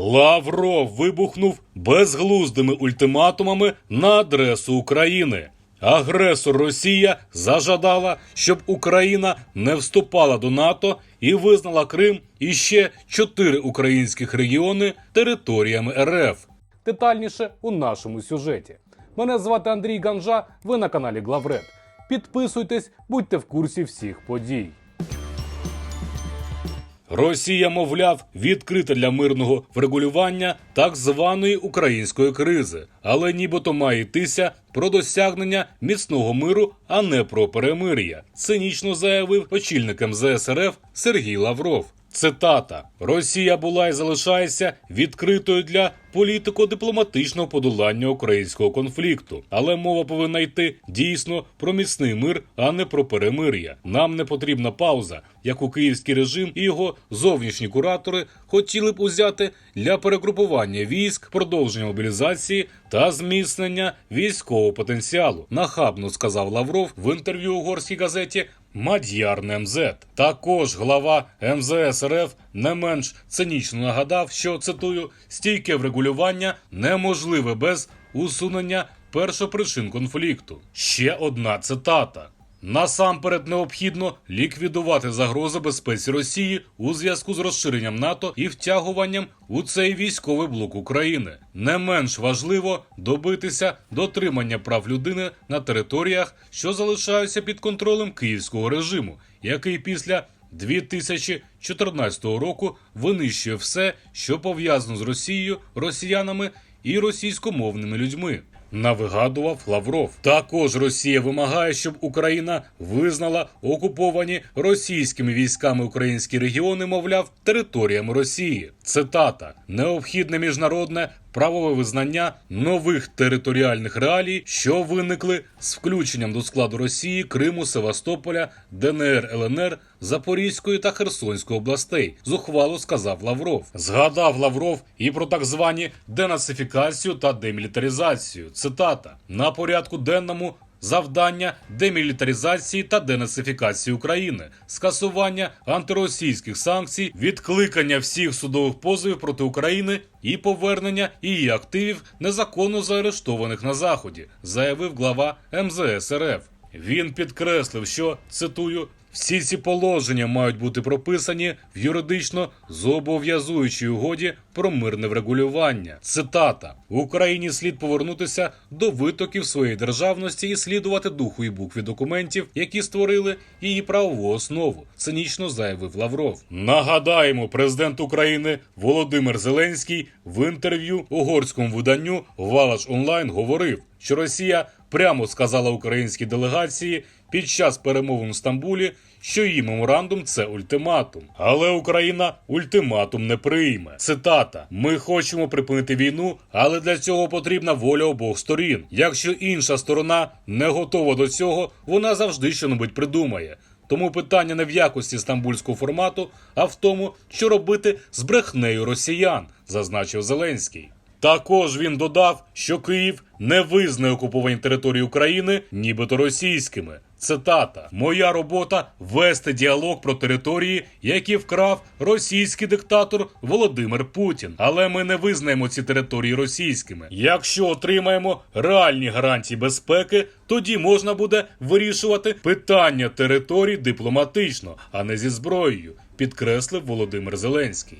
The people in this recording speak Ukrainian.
Лавров вибухнув безглуздими ультиматумами на адресу України. Агресор Росія зажадала, щоб Україна не вступала до НАТО і визнала Крим і ще чотири українських регіони територіями РФ. Детальніше у нашому сюжеті. Мене звати Андрій Ганжа. Ви на каналі Главред. Підписуйтесь, будьте в курсі всіх подій. Росія, мовляв, відкрита для мирного врегулювання так званої української кризи, але нібито має йтися про досягнення міцного миру, а не про перемир'я. Цинічно заявив очільник МЗС РФ Сергій Лавров. Цитата: Росія була і залишається відкритою для політико-дипломатичного подолання українського конфлікту, але мова повинна йти дійсно про міцний мир, а не про перемир'я. Нам не потрібна пауза, яку київський режим і його зовнішні куратори хотіли б узяти для перегрупування військ, продовження мобілізації та зміцнення військового потенціалу. Нахабно сказав Лавров в інтерв'ю угорській газеті. Мад'яр НМЗ. Також глава МЗС РФ не менш цинічно нагадав, що цитую стійке врегулювання неможливе без усунення першопричин конфлікту. Ще одна цитата. Насамперед необхідно ліквідувати загрози безпеці Росії у зв'язку з розширенням НАТО і втягуванням у цей військовий блок України. Не менш важливо добитися дотримання прав людини на територіях, що залишаються під контролем київського режиму, який після 2014 року винищує все, що пов'язано з Росією, росіянами і російськомовними людьми. Навигадував Лавров. Також Росія вимагає, щоб Україна визнала окуповані російськими військами українські регіони, мовляв, територіями Росії. Цитата: необхідне міжнародне правове визнання нових територіальних реалій, що виникли з включенням до складу Росії, Криму, Севастополя, ДНР, ЛНР, Запорізької та Херсонської областей. Зухвало сказав Лавров. Згадав Лавров і про так звані денацифікацію та демілітаризацію. Цитата на порядку денному. Завдання демілітаризації та денацифікації України, скасування антиросійських санкцій, відкликання всіх судових позовів проти України і повернення її активів незаконно заарештованих на заході, заявив глава МЗС РФ. Він підкреслив, що цитую. Всі ці положення мають бути прописані в юридично зобов'язуючій угоді про мирне врегулювання. Цитата: Україні слід повернутися до витоків своєї державності і слідувати духу і букві документів, які створили її правову основу. Цинічно заявив Лавров. Нагадаємо, президент України Володимир Зеленський в інтерв'ю угорському виданню Валаш Онлайн говорив, що Росія прямо сказала українській делегації під час перемовин в Стамбулі, що її меморандум це ультиматум. Але Україна ультиматум не прийме. Цитата: Ми хочемо припинити війну, але для цього потрібна воля обох сторін. Якщо інша сторона не готова до цього, вона завжди щонебудь придумає. Тому питання не в якості стамбульського формату, а в тому, що робити з брехнею росіян, зазначив Зеленський. Також він додав, що Київ не визнає окуповані території України, нібито російськими. Цитата: Моя робота вести діалог про території, які вкрав російський диктатор Володимир Путін. Але ми не визнаємо ці території російськими. Якщо отримаємо реальні гарантії безпеки, тоді можна буде вирішувати питання територій дипломатично, а не зі зброєю. Підкреслив Володимир Зеленський.